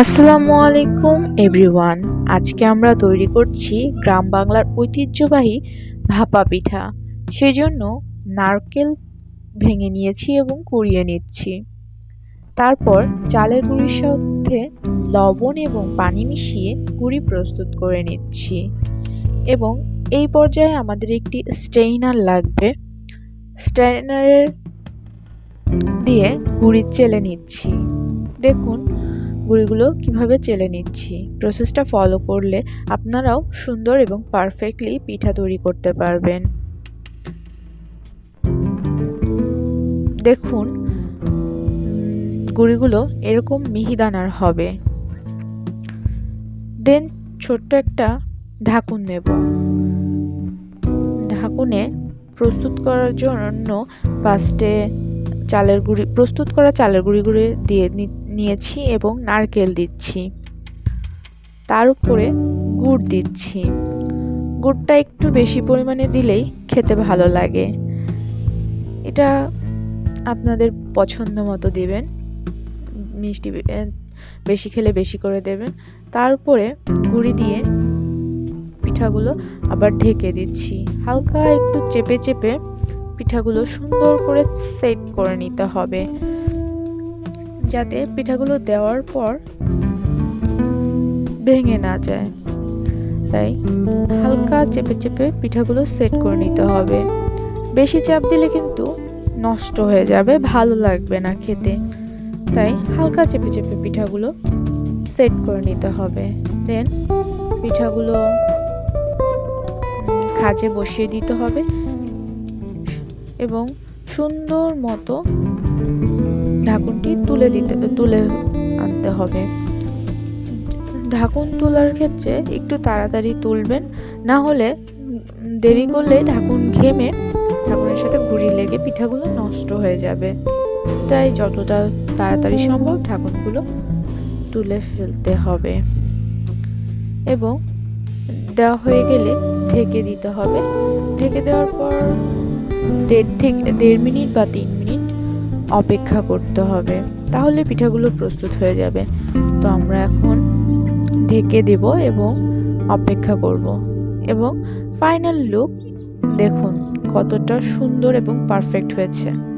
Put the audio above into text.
আসসালামু আলাইকুম, এভরিওয়ান। আজকে আমরা তৈরি করছি গ্রাম বাংলার ঐতিহ্যবাহী ভাপা পিঠা। সেজন্য নারকেল ভেঙে নিয়েছি এবং কুড়িয়ে নিচ্ছি। তারপর চালের গুঁড়ির সাথে লবণ এবং পানি মিশিয়ে গুঁড়ি প্রস্তুত করে নিচ্ছি। এবং এই পর্যায়ে আমাদের একটি স্ট্রেইনার লাগবে। স্ট্রেইনারের দিয়ে গুঁড়ি চেলে নিচ্ছি। দেখুন গুঁড়িগুলো কীভাবে চেলে নিচ্ছি? প্রসেসটা ফলো করলে আপনারাও সুন্দর এবং পারফেক্টলি পিঠা তৈরি করতে পারবেন। দেখুন, গুঁড়িগুলো এরকম মিহিদানার হবে। দেন ছোট্ট একটা ঢাকুন নেব ঢাকুনে প্রস্তুত করার জন্য ফার্স্টে চালের গুঁড়ি, প্রস্তুত করা চালের গুঁড়ি গুঁড়ি দিয়ে নিয়েছি এবং নারকেল দিচ্ছি। তার উপরে গুড় দিচ্ছি। গুড়টা একটু বেশি পরিমাণে দিলেই খেতে ভালো লাগে। এটা আপনাদের পছন্দ মতো দেবেন। মিষ্টি বেশি খেলে বেশি করে দেবেন। তার উপরে গুড়ি দিয়ে পিঠাগুলো আবার ঢেকে দিচ্ছি। হালকা একটু চেপে চেপে পিঠাগুলো সুন্দর করে সেট করে নিতে হবে। যাতে পিঠাগুলো দেওয়ার পর ভেঙে না যায়। তাই হালকা চেপে চেপে পিঠাগুলো সেট করে নিতে হবে। বেশি চাপ দিলে কিন্তু নষ্ট হয়ে যাবে, ভালো লাগবে না খেতে। তাই হালকা চেপে চেপে পিঠাগুলো সেট করে নিতে হবে। দেন পিঠাগুলো খাঁচে বসিয়ে দিতে হবে। এবং সুন্দর মতো ঢাকুনটি তুলে দিতে, তুলে আনতে হবে। ঢাকুন তোলার ক্ষেত্রে একটু তাড়াতাড়ি তুলবেন, না হলে দেরি করলে ঢাকুন ঘেমে ঢাকুনের সাথে গুড়ি লেগে পিঠাগুলো নষ্ট হয়ে যাবে। তাই যতটা তাড়াতাড়ি সম্ভব ঢাকুনগুলো তুলে ফেলতে হবে। এবং দেওয়া হয়ে গেলে ঢেকে দিতে হবে। ঢেকে দেওয়ার পর দেড় থেকে, দেড় মিনিট বা তিন মিনিট অপেক্ষা করতে হবে। তাহলে পিঠাগুলো প্রস্তুত হয়ে যাবে। তো আমরা এখন ঢেকে দেব এবং অপেক্ষা করব। এবং ফাইনাল লুক দেখুন, কতটা সুন্দর এবং পারফেক্ট হয়েছে।